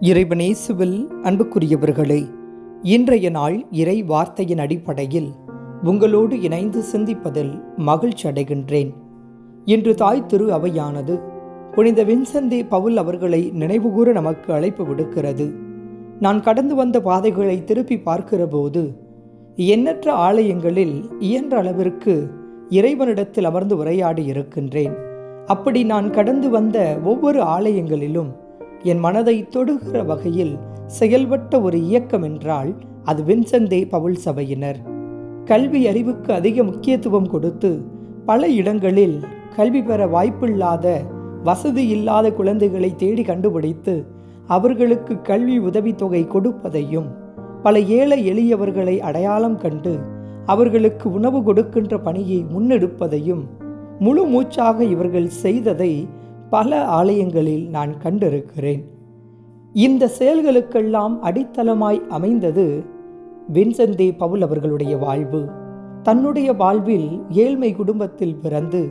இறைவனேசுவில் அன்புக்குரியவர்களே இன்றைய நாள் இறை வார்த்தையின் அடிப்படையில் உங்களோடு இணைந்து சிந்திப்பதில் மகிழ்ச்சி அடைகின்றேன். இன்று தாய் திரு அவையானது புனித வின்சந்தி பவுல் அவர்களை நினைவுகூர நமக்கு அழைப்பு விடுக்கிறது. நான் கடந்து வந்த பாதைகளை திருப்பி பார்க்கிற போது எண்ணற்ற ஆலயங்களில் இயன்ற அளவிற்கு இறைவனிடத்தில் அமர்ந்து உரையாடி இருக்கின்றேன். அப்படி நான் கடந்து வந்த ஒவ்வொரு ஆலயங்களிலும் என் மனதை தொடுகிற வகையில் செயல்பட்ட ஒரு இயக்கம் என்றால் அது வின்சந்தே பவுல் சபையினர். கல்வி அறிவுக்கு அதிக முக்கியத்துவம் கொடுத்து பல இடங்களில் கல்வி பெற வாய்ப்பில்லாத வசதி இல்லாத குழந்தைகளை தேடி கண்டுபிடித்து அவர்களுக்கு கல்வி உதவித்தொகை கொடுப்பதையும் பல ஏழை எளியவர்களை அடையாளம் கண்டு அவர்களுக்கு உணவு கொடுக்கின்ற பணியை முன்னெடுப்பதையும் முழு மூச்சாக இவர்கள் செய்ததை பல ஆலயங்களில் நான் கண்டிருக்கிறேன். இந்த செயல்களுக்கெல்லாம் அடித்தளமாய் அமைந்தது வின்சந்தி பவுல் அவர்களுடைய வாழ்வு. தன்னுடைய வாழ்வில் ஏழ்மை குடும்பத்தில் பிறந்து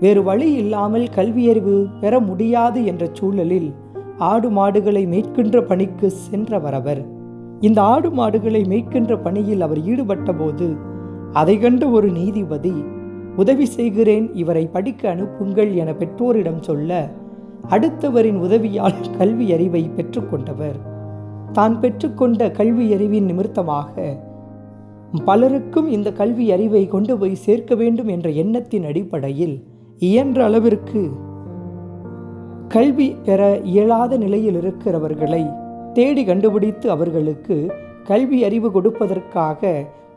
வேறு வழி இல்லாமல் கல்வியறிவு பெற முடியாது என்ற சூழலில் ஆடு மாடுகளை மேய்க்கின்ற பணிக்கு சென்றவர் அவர். இந்த ஆடு மாடுகளை மேய்க்கின்ற பணியில் அவர் ஈடுபட்ட போது அதை கண்ட ஒரு நீதிபதி உதவி செய்கிறேன் இவரை படிக்க அனுப்புங்கள் என பெற்றோரிடம் சொல்ல அடுத்தவரின் உதவியால் கல்வி அறிவை பெற்றுக்கொண்டவர் தான் பெற்றுக்கொண்ட கல்வி அறிவின் நிமித்தமாக பலருக்கும் இந்த கல்வி அறிவை கொண்டு போய் சேர்க்க வேண்டும் என்ற எண்ணத்தின் அடிப்படையில் இயன்ற அளவிற்கு கல்வி பெற இயலாத நிலையில் இருக்கிறவர்களை தேடி கண்டுபிடித்து அவர்களுக்கு கல்வி அறிவு கொடுப்பதற்காக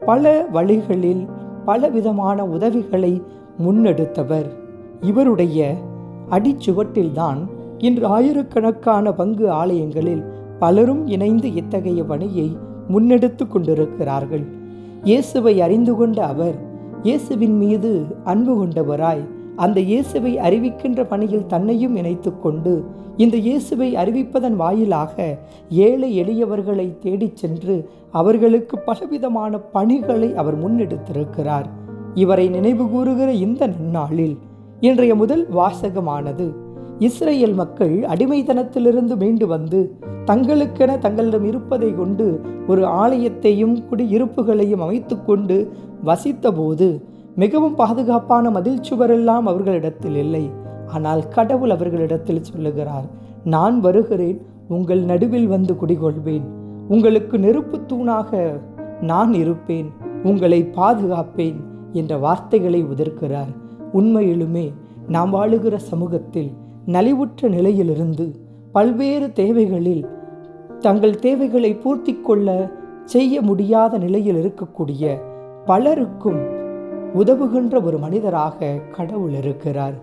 பல வழிகளில் பலவிதமான உதவிகளை முன்னெடுத்தவர். இவருடைய அடிச்சுவட்டில்தான் இன்று ஆயிரக்கணக்கான பங்கு ஆலயங்களில் பலரும் இணைந்து இத்தகைய பணியை முன்னெடுத்து கொண்டிருக்கிறார்கள். இயேசுவை அறிந்து கொண்ட அவர் இயேசுவின் மீது அன்பு கொண்டவராய் அந்த இயேசுவை அறிவிக்கின்ற பணியில் தன்னையும் இணைத்து கொண்டு இந்த இயேசுவை அறிவிப்பதன் வாயிலாக ஏழை எளியவர்களை தேடிச் சென்று அவர்களுக்கு பலவிதமான பணிகளை அவர் முன்னெடுத்திருக்கிறார். இவரை நினைவு கூறுகிற இந்த நன்னாளில் இன்றைய முதல் வாசகமானது இஸ்ரேல் மக்கள் அடிமைத்தனத்திலிருந்து மீண்டு வந்து தங்களுக்கென தங்களிடம் இருப்பதை கொண்டு ஒரு ஆலயத்தையும் குடியிருப்புகளையும் அமைத்து கொண்டு வசித்தபோது மிகவும் பாதுகாப்பான மதில் சுவரெல்லாம் அவர்களிடத்தில் இல்லை. ஆனால் கடவுள் அவர்களிடத்தில் சொல்லுகிறார் நான் வருகிறேன் உங்கள் நடுவில் வந்து குடிகொள்வேன். உங்களுக்கு நெருப்பு தூணாக நான் இருப்பேன் உங்களை பாதுகாப்பேன் என்ற வார்த்தைகளை உதிர்க்கிறார். உண்மையிலுமே நாம் வாழுகிற சமூகத்தில் நலிவுற்ற நிலையிலிருந்து பல்வேறு தேவைகளில் தங்கள் தேவைகளை பூர்த்தி கொள்ள செய்ய முடியாத நிலையில் இருக்கக்கூடிய பலருக்கும் உதவுகின்ற ஒரு மனிதராக கடவுள் இருக்கிறார்.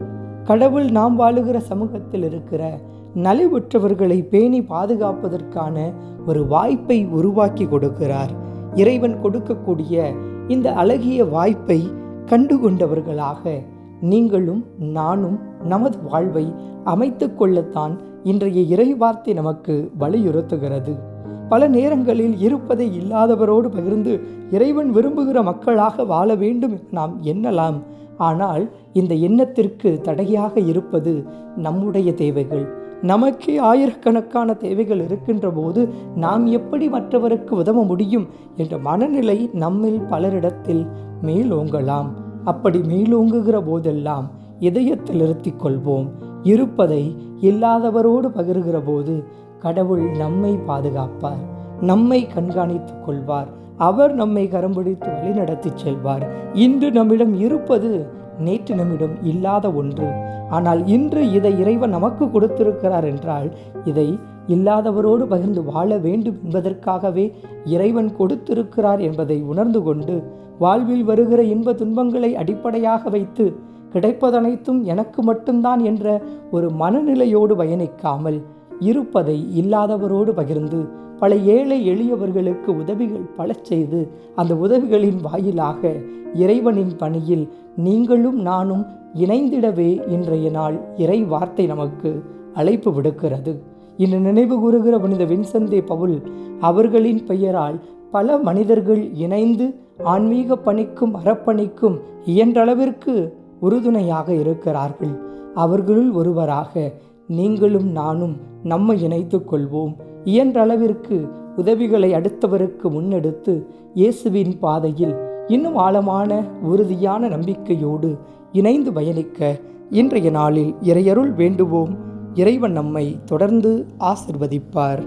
கடவுள் நாம் வாழுகிற சமூகத்தில் இருக்கிற நலிவுற்றவர்களை பேணி பாதுகாப்பதற்கான ஒரு வாய்ப்பை உருவாக்கி கொடுக்கிறார். இறைவன் கொடுக்கக்கூடிய இந்த அழகிய வாய்ப்பை கண்டுகொண்டவர்களாக நீங்களும் நானும் நமது வாழ்வை அமைத்து கொள்ளத்தான் இன்றைய இறைவார்த்தை நமக்கு வலியுறுத்துகிறது. பல நேரங்களில் இருப்பதை இல்லாதவரோடு பகிர்ந்து இறைவன் விரும்புகிற மக்களாக வாழ வேண்டும் என நாம் எண்ணலாம். ஆனால் இந்த எண்ணத்திற்கு தடையாக இருப்பது நம்முடைய தேவைகள். நமக்கே ஆயிரக்கணக்கான தேவைகள் இருக்கின்ற போது நாம் எப்படி மற்றவருக்கு உதவ முடியும் என்ற மனநிலை நம்மில் பலரிடத்தில் மேலோங்கலாம். அப்படி மேலோங்குகிற போதெல்லாம் இதயத்தில் இருத்திக் கொள்வோம். இருப்பதை இல்லாதவரோடு பகிர்கிற போது கடவுள் நம்மை பாதுகாப்பார் நம்மை கண்காணித்துக் கொள்வார். அவர் நம்மை கரம்பிடித்து வழிநடத்தி செல்வார். இன்று நம்மிடம் இருப்பது நேற்று நம்மிடம் இல்லாத ஒன்று. ஆனால் இன்று இதை இறைவன் நமக்கு கொடுத்திருக்கிறார் என்றால் இதை இல்லாதவரோடு பகிர்ந்து வாழ வேண்டும் என்பதற்காகவே இறைவன் கொடுத்திருக்கிறார் என்பதை உணர்ந்து கொண்டு வாழ்வில் வருகிற இன்ப துன்பங்களை அடிப்படையாக வைத்து கிடைப்பதனைத்தும் எனக்கு மட்டும்தான் என்ற ஒரு மனநிலையோடு பயணிக்காமல் இருப்பதை இல்லாதவரோடு பகிர்ந்து பல ஏழை எளியவர்களுக்கு உதவிகள் பல செய்து அந்த உதவிகளின் வாயிலாக இறைவனின் பணியில் நீங்களும் நானும் இணைந்திடவே இன்றைய நாள் இறை வார்த்தை நமக்கு அழைப்பு விடுக்கிறது. இன்று நினைவு கூறுகிற புனித வின்சந்தே பவுல் அவர்களின் பெயரால் பல மனிதர்கள் இணைந்து ஆன்மீக பணிக்கும் அறப்பணிக்கும் இயன்றளவிற்கு உறுதுணையாக இருக்கிறார்கள். அவர்களுள் ஒருவராக நீங்களும் நானும் நம்மை இணைத்து கொள்வோம். இயன்றளவிற்கு உதவிகளை அடுத்தவருக்கு முன்னெடுத்து இயேசுவின் பாதையில் இன்னும் ஆழமான உறுதியான நம்பிக்கையோடு இணைந்து பயணிக்க இன்றைய நாளில் இறையருள் வேண்டுவோம். இறைவன் நம்மை தொடர்ந்து ஆசிர்வதிப்பார்.